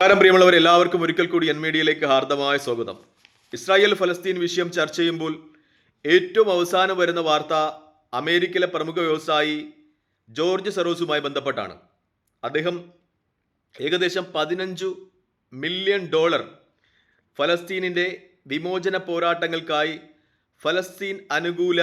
നമസ്കാരം പ്രിയമുള്ളവർ എല്ലാവർക്കും ഒരിക്കൽ കൂടി എൻ മീഡിയയിലേക്ക് ഹാർദമായ സ്വാഗതം. ഇസ്രായേൽ ഫലസ്തീൻ വിഷയം ചർച്ച ചെയ്യുമ്പോൾ ഏറ്റവും അവസാനം വരുന്ന വാർത്ത അമേരിക്കയിലെ പ്രമുഖ വ്യവസായി ജോർജ് സറോസുമായി ബന്ധപ്പെട്ടാണ്. അദ്ദേഹം ഏകദേശം പതിനഞ്ചു മില്യൺ ഡോളർ ഫലസ്തീനിന്റെ വിമോചന പോരാട്ടങ്ങൾക്കായി ഫലസ്തീൻ അനുകൂല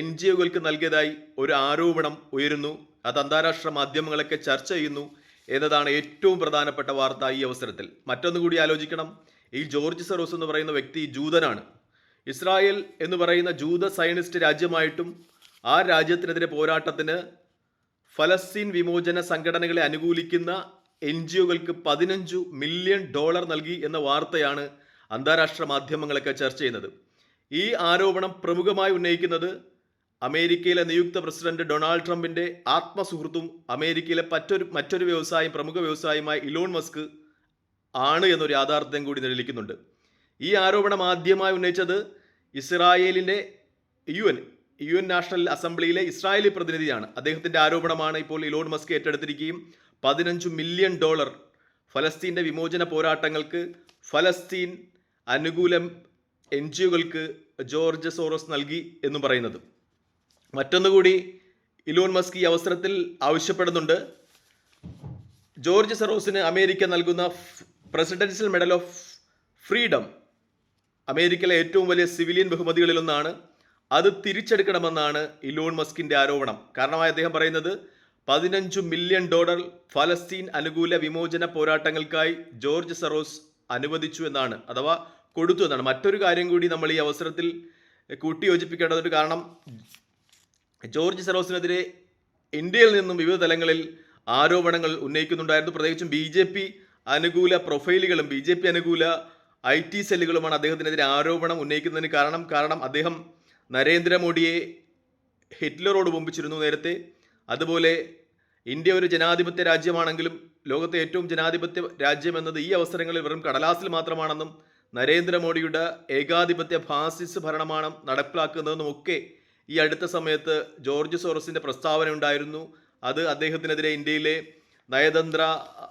എൻ ജി ഒകൾക്ക് നൽകിയതായി ഒരു ആരോപണം ഉയരുന്നു. അത് അന്താരാഷ്ട്ര മാധ്യമങ്ങളൊക്കെ ചർച്ച ചെയ്യുന്നു. എന്നതാണ് ഏറ്റവും പ്രധാനപ്പെട്ട വാർത്ത ഈ അവസരത്തിൽ. മറ്റൊന്നുകൂടി ആലോചിക്കണം. ഈ ജോർജ് സെറോസ് എന്ന് പറയുന്ന വ്യക്തി ജൂതനാണ്. ഇസ്രായേൽ എന്ന് പറയുന്ന ജൂത സയനിസ്റ്റ് രാജ്യമായിട്ടും ആ രാജ്യത്തിനെതിരെ പോരാട്ടത്തിന് ഫലസ്തീൻ വിമോചന സംഘടനകളെ അനുകൂലിക്കുന്ന എൻ ജി ഒകൾക്ക് പതിനഞ്ചു മില്യൺ ഡോളർ നൽകി എന്ന വാർത്തയാണ് അന്താരാഷ്ട്ര മാധ്യമങ്ങളൊക്കെ ചർച്ച ചെയ്യുന്നത്. ഈ ആരോപണം പ്രമുഖമായി ഉന്നയിക്കുന്നത് അമേരിക്കയിലെ നിയുക്ത പ്രസിഡന്റ് ഡൊണാൾഡ് ട്രംപിന്റെ ആത്മസുഹൃത്തും അമേരിക്കയിലെ മറ്റൊരു മറ്റൊരു വ്യവസായം പ്രമുഖ വ്യവസായമായ ഇലോൺ മസ്ക് ആണ് എന്നൊരു യാഥാർത്ഥ്യം കൂടി നിഴലിക്കുന്നുണ്ട് ഈ ആരോപണം ആദ്യമായി ഉന്നയിച്ചത് ഇസ്രായേലിന്റെ U N U N national അസംബ്ലിയിലെ Israeli പ്രതിനിധിയാണ്. അദ്ദേഹത്തിന്റെ ആരോപണമാണ് ഇപ്പോൾ ഇലോൺ മസ്ക് ഏറ്റെടുത്തിരിക്കുകയും പതിനഞ്ച് മില്യൺ ഡോളർ ഫലസ്തീന്റെ വിമോചന പോരാട്ടങ്ങൾക്ക് ഫലസ്തീൻ അനുകൂലം എൻ ജി ഒകൾക്ക് ജോർജ് സോറസ് നൽകി എന്ന് പറയുന്നത്. മറ്റൊന്നുകൂടി ഇലോൺ മസ്ക് ഈ അവസരത്തിൽ ആവശ്യപ്പെടുന്നുണ്ട്. ജോർജ് സെറോസിന് അമേരിക്ക നൽകുന്ന പ്രസിഡൻഷ്യൽ മെഡൽ ഓഫ് ഫ്രീഡം അമേരിക്കയിലെ ഏറ്റവും വലിയ സിവിലിയൻ ബഹുമതികളിലൊന്നാണ്. അത് തിരിച്ചെടുക്കണമെന്നാണ് ഇലോൺ മസ്കിന്റെ ആരോപണം. കാരണമായി അദ്ദേഹം പറയുന്നത് പതിനഞ്ച് മില്യൺ ഡോളർ ഫലസ്തീൻ അനുകൂല വിമോചന പോരാട്ടങ്ങൾക്കായി ജോർജ് സെറോസ് അനുവദിച്ചു എന്നാണ് അഥവാ കൊടുത്തു എന്നാണ്. മറ്റൊരു കാര്യം കൂടി നമ്മൾ ഈ അവസരത്തിൽ കൂട്ടിയോജിപ്പിക്കേണ്ടതുണ്ട്. കാരണം ജോർജ് സെറോസിനെതിരെ ഇന്ത്യയിൽ നിന്നും വിവിധ തലങ്ങളിൽ ആരോപണങ്ങൾ ഉന്നയിക്കുന്നുണ്ടായിരുന്നു. പ്രത്യേകിച്ചും ബി ജെ പി അനുകൂല പ്രൊഫൈലുകളും ബി ജെ പി അനുകൂല ഐ ടി സെല്ലുകളുമാണ് അദ്ദേഹത്തിനെതിരെ ആരോപണം ഉന്നയിക്കുന്നതിന് കാരണം. കാരണം അദ്ദേഹം നരേന്ദ്രമോദിയെ ഹിറ്റ്ലറോട് ഒമ്പിച്ചിരുന്നു നേരത്തെ. അതുപോലെ ഇന്ത്യ ഒരു ജനാധിപത്യ രാജ്യമാണെങ്കിലും ലോകത്തെ ഏറ്റവും ജനാധിപത്യ രാജ്യം എന്നത് ഈ അവസരങ്ങളിൽ വെറും കടലാസിൽ മാത്രമാണെന്നും നരേന്ദ്രമോദിയുടെ ഏകാധിപത്യ ഫാസിസ്റ്റ് ഭരണമാണ് നടപ്പിലാക്കുന്നതെന്നും ഒക്കെ ഈ അടുത്ത സമയത്ത് ജോർജ് സോറസിന്റെ പ്രസ്താവന ഉണ്ടായിരുന്നു. അത് അദ്ദേഹത്തിനെതിരെ ഇന്ത്യയിലെ നയതന്ത്ര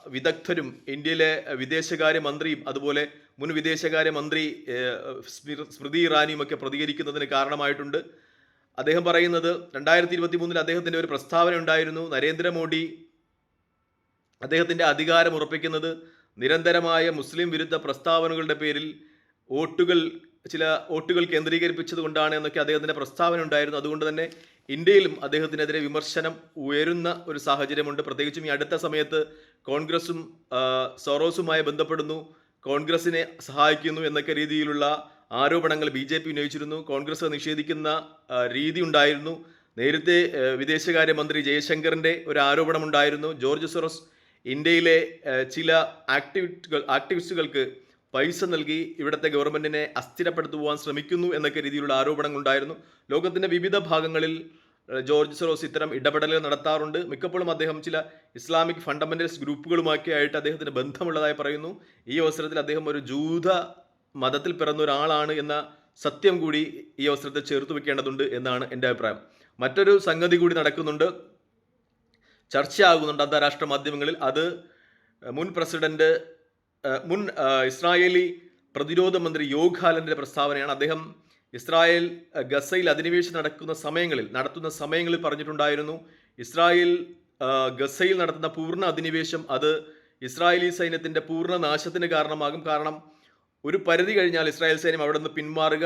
വിദഗ്ധരും ഇന്ത്യയിലെ വിദേശകാര്യ മന്ത്രിയും അതുപോലെ മുൻ വിദേശകാര്യ മന്ത്രി ഏഹ്, സ്മൃ- സ്മൃതി ഇറാനിയും ഒക്കെ പ്രതികരിക്കുന്നതിന് കാരണമായിട്ടുണ്ട്. അദ്ദേഹം പറയുന്നത് രണ്ടായിരത്തി ഇരുപത്തി മൂന്നിൽ അദ്ദേഹത്തിന്റെ ഒരു പ്രസ്താവന ഉണ്ടായിരുന്നു. നരേന്ദ്രമോദി അദ്ദേഹത്തിന്റെ അധികാരം ഉറപ്പിക്കുന്നത് നിരന്തരമായ മുസ്ലിം വിരുദ്ധ പ്രസ്താവനകളുടെ പേരിൽ വോട്ടുകൾ ചില വോട്ടുകൾ കേന്ദ്രീകരിപ്പിച്ചത് കൊണ്ടാണ് എന്നൊക്കെ അദ്ദേഹത്തിന്റെ പ്രസ്താവന ഉണ്ടായിരുന്നു. അതുകൊണ്ട് തന്നെ ഇന്ത്യയിലും അദ്ദേഹത്തിനെതിരെ വിമർശനം ഉയരുന്ന ഒരു സാഹചര്യമുണ്ട്. പ്രത്യേകിച്ചും ഈ അടുത്ത സമയത്ത് കോൺഗ്രസും സോറോസുമായി ബന്ധപ്പെടുന്നു. കോൺഗ്രസിനെ സഹായിക്കുന്നു എന്നൊക്കെ രീതിയിലുള്ള ആരോപണങ്ങൾ ബി ജെ പി ഉന്നയിച്ചിരുന്നു. കോൺഗ്രസ് നിഷേധിക്കുന്ന രീതി ഉണ്ടായിരുന്നു. നേരത്തെ വിദേശകാര്യമന്ത്രി ജയശങ്കറിന്റെ ഒരു ആരോപണമുണ്ടായിരുന്നു. ജോർജ് സൊറോസ് ഇന്ത്യയിലെ ചില ആക്ടിവിറ്റുകൾ ആക്ടിവിസ്റ്റുകൾക്ക് പൈസ നൽകി ഇവിടുത്തെ ഗവൺമെന്റിനെ അസ്ഥിരപ്പെടുത്തുവാൻ ശ്രമിക്കുന്നു എന്നൊക്കെ രീതിയിലുള്ള ആരോപണങ്ങൾ ഉണ്ടായിരുന്നു ലോകത്തിന്റെ വിവിധ ഭാഗങ്ങളിൽ ജോർജ് സെറോസ് ഇത്തരം ഇടപെടലുകൾ നടത്താറുണ്ട്. മിക്കപ്പോഴും അദ്ദേഹം ചില ഇസ്ലാമിക് ഫണ്ടമെന്റൽസ് ഗ്രൂപ്പുകളുമൊക്കെ ആയിട്ട് അദ്ദേഹത്തിന് ബന്ധമുള്ളതായി പറയുന്നു. ഈ അവസരത്തിൽ അദ്ദേഹം ഒരു ജൂത മതത്തിൽ പിറന്ന ഒരാളാണ് എന്ന സത്യം കൂടി ഈ അവസരത്തിൽ ചേർത്ത് വെക്കേണ്ടതുണ്ട് എന്നാണ് എന്റെ അഭിപ്രായം. മറ്റൊരു സംഗതി കൂടി നടക്കുന്നുണ്ട്. ചർച്ചയാകുന്നുണ്ട് അന്താരാഷ്ട്ര മാധ്യമങ്ങളിൽ. അത് മുൻ പ്രസിഡന്റ് മുൻ ഇസ്രായേലി പ്രതിരോധ മന്ത്രി യോഗാലന്റെ പ്രസ്താവനയാണ് അദ്ദേഹം ഇസ്രായേൽ ഗസയിൽ അധിനിവേശം നടക്കുന്ന സമയങ്ങളിൽ നടത്തുന്ന സമയങ്ങളിൽ പറഞ്ഞിട്ടുണ്ടായിരുന്നു. ഇസ്രായേൽ ഗസയിൽ നടത്തുന്ന പൂർണ അധിനിവേശം അത് ഇസ്രായേലി സൈന്യത്തിന്റെ പൂർണ നാശത്തിന് കാരണമാകും. കാരണം ഒരു പരിധി കഴിഞ്ഞാൽ ഇസ്രായേൽ സൈന്യം അവിടെ നിന്ന് പിന്മാറുക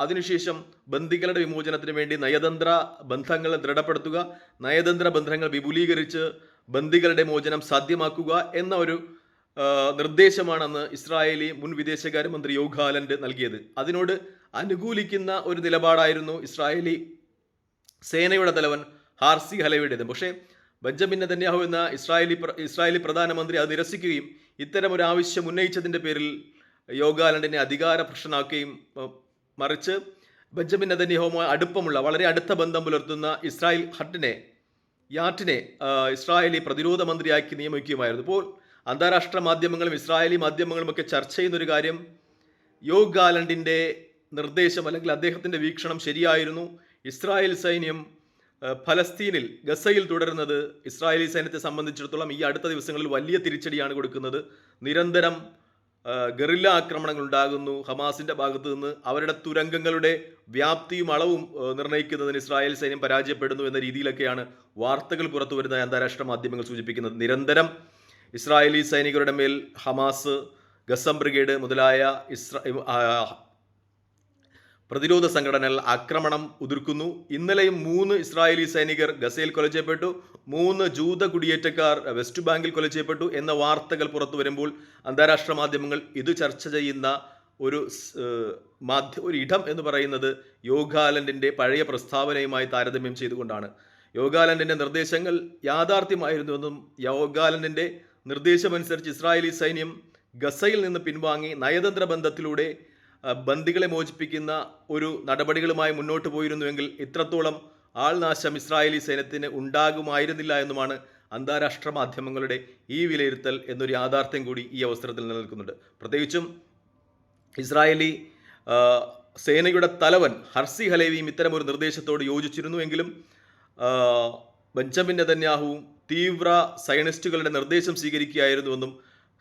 അതിനുശേഷം ബന്ദികളുടെ വിമോചനത്തിന് വേണ്ടി നയതന്ത്ര ബന്ധങ്ങൾ ദൃഢപ്പെടുത്തുക നയതന്ത്ര ബന്ധങ്ങൾ വിപുലീകരിച്ച് ബന്ദികളുടെ മോചനം സാധ്യമാക്കുക എന്ന ഒരു നിർദ്ദേശമാണെന്ന് ഇസ്രായേലി മുൻ വിദേശകാര്യമന്ത്രി യോഗാലൻഡ് നൽകിയത്. അതിനോട് അനുകൂലിക്കുന്ന ഒരു നിലപാടായിരുന്നു ഇസ്രായേലി സേനയുടെ തലവൻ ഹാർസി ഹലവിയുടേത്. പക്ഷേ ബെഞ്ചമിൻ നെതന്യാഹു എന്ന ഇസ്രായേലി ഇസ്രായേലി പ്രധാനമന്ത്രി അത് നിരസിക്കുകയും ഇത്തരം ഒരു ആവശ്യം ഉന്നയിച്ചതിന്റെ പേരിൽ യോഗാലൻഡിനെ അധികാര പ്രശ്നമാക്കുകയും മറിച്ച് ബെഞ്ചമിൻ നെതന്യാഹുമായി അടുപ്പമുള്ള വളരെ അടുത്ത ബന്ധം പുലർത്തുന്ന ഇസ്രായേൽ ഹട്ടിനെ യാറ്റിനെ ഇസ്രായേലി പ്രതിരോധ മന്ത്രിയാക്കി നിയമിക്കുകയുമായിരുന്നു. ഇപ്പോൾ അന്താരാഷ്ട്ര മാധ്യമങ്ങളും ഇസ്രായേലി മാധ്യമങ്ങളും ഒക്കെ ചർച്ച ചെയ്യുന്ന ഒരു കാര്യം യോഗ് ഗാലൻഡിന്റെ നിർദ്ദേശം അല്ലെങ്കിൽ അദ്ദേഹത്തിന്റെ വീക്ഷണം ശരിയായിരുന്നു. ഇസ്രായേൽ സൈന്യം ഫലസ്തീനിൽ ഗസയിൽ തുടരുന്നത് ഇസ്രായേലി സൈന്യത്തെ സംബന്ധിച്ചിടത്തോളം ഈ അടുത്ത ദിവസങ്ങളിൽ വലിയ തിരിച്ചടിയാണ് കൊടുക്കുന്നത്. നിരന്തരം ഗറില്ല ആക്രമണങ്ങൾ ഉണ്ടാകുന്നു. ഹമാസിന്റെ ഭാഗത്തു നിന്ന് അവരുടെ തുരങ്കങ്ങളുടെ വ്യാപ്തിയും അളവും നിർണയിക്കുന്നതിന് ഇസ്രായേൽ സൈന്യം പരാജയപ്പെടുന്നു എന്ന രീതിയിലൊക്കെയാണ് വാർത്തകൾ പുറത്തു വരുന്ന അന്താരാഷ്ട്ര മാധ്യമങ്ങൾ സൂചിപ്പിക്കുന്നത്. നിരന്തരം ഇസ്രായേലി സൈനികരുടെ മേൽ ഹമാസ് ഗസം ബ്രിഗേഡ് മുതലായ ഇസ്ര പ്രതിരോധ സംഘടനകൾ ആക്രമണം ഉതിർക്കുന്നു. ഇന്നലെയും മൂന്ന് ഇസ്രായേലി സൈനികർ ഗസയിൽ കൊല ചെയ്യപ്പെട്ടു. മൂന്ന് ജൂത കുടിയേറ്റക്കാർ വെസ്റ്റ് ബാങ്കിൽ കൊല ചെയ്യപ്പെട്ടു എന്ന വാർത്തകൾ പുറത്തു വരുമ്പോൾ അന്താരാഷ്ട്ര മാധ്യമങ്ങൾ ഇത് ചർച്ച ചെയ്യുന്ന ഒരു മാധ്യ ഒരു ഇടം എന്ന് പറയുന്നത് യോഗാലൻഡിന്റെ പഴയ പ്രസ്താവനയുമായി താരതമ്യം ചെയ്തുകൊണ്ടാണ്. യോഗാലൻഡിന്റെ നിർദ്ദേശങ്ങൾ യാഥാർത്ഥ്യമായിരുന്നുവെന്നും യോഗാലൻഡിന്റെ നിർദ്ദേശമനുസരിച്ച് ഇസ്രായേലി സൈന്യം ഗസയിൽ നിന്ന് പിൻവാങ്ങി നയതന്ത്ര ബന്ധത്തിലൂടെ ബന്ദികളെ മോചിപ്പിക്കുന്ന ഒരു നടപടികളുമായി മുന്നോട്ട് പോയിരുന്നുവെങ്കിൽ ഇത്രത്തോളം ആൾനാശം ഇസ്രായേലി സൈന്യത്തിന് ഉണ്ടാകുമായിരുന്നില്ല എന്നുമാണ് അന്താരാഷ്ട്ര മാധ്യമങ്ങളുടെ ഈ വിലയിരുത്തൽ എന്നൊരു യാഥാർത്ഥ്യം കൂടി ഈ അവസരത്തിൽ നിലനിൽക്കുന്നുണ്ട്. പ്രത്യേകിച്ചും ഇസ്രായേലി സേനയുടെ തലവൻ ഹർസി ഹലേവിയും ഇത്തരമൊരു നിർദ്ദേശത്തോട് യോജിച്ചിരുന്നുവെങ്കിലും ബെഞ്ചമിൻ നെതന്യാഹുവും തീവ്ര സയനിസ്റ്റുകളുടെ നിർദ്ദേശം സ്വീകരിക്കുകയായിരുന്നുവെന്നും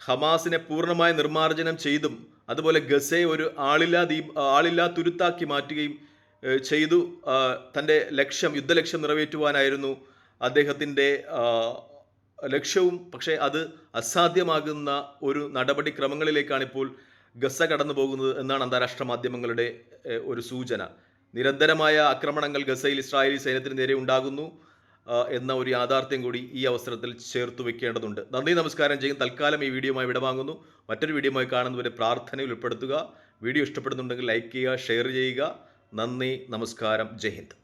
ഹമാസിനെ പൂർണമായി നിർമ്മാർജനം ചെയ്തും അതുപോലെ ഗസയെ ഒരു ആളില്ലാ ദീപ് ആളില്ലാ തുരുത്താക്കി മാറ്റുകയും ചെയ്തു. തന്റെ ലക്ഷ്യം യുദ്ധലക്ഷ്യം നിറവേറ്റുവാനായിരുന്നു അദ്ദേഹത്തിന്റെ ലക്ഷ്യവും. പക്ഷേ അത് അസാധ്യമാകുന്ന ഒരു നടപടിക്രമങ്ങളിലേക്കാണ് ഇപ്പോൾ ഗസ കടന്നു പോകുന്നത് എന്നാണ് അന്താരാഷ്ട്ര മാധ്യമങ്ങളുടെ ഒരു സൂചന. നിരന്തരമായ ആക്രമണങ്ങൾ ഗസയിൽ ഇസ്രായേലി സൈന്യത്തിന് നേരെ ഉണ്ടാകുന്നു. എന്ന ഒരു യാഥാർത്ഥ്യം കൂടി ഈ അവസരത്തിൽ ചേർത്ത് വെക്കേണ്ടതുണ്ട്. നന്ദി നമസ്കാരം. ചെയ്യും തൽക്കാലം ഈ വീഡിയോയുമായി വിടവാങ്ങുന്നു. മറ്റൊരു വീഡിയോയുമായി കാണുന്നവരെ പ്രാർത്ഥനയിൽ ഉൾപ്പെടുത്തുക. വീഡിയോ ഇഷ്ടപ്പെടുന്നുണ്ടെങ്കിൽ ലൈക്ക് ചെയ്യുക ഷെയർ ചെയ്യുക. നന്ദി നമസ്കാരം. ജയ് ഹിന്ദ്.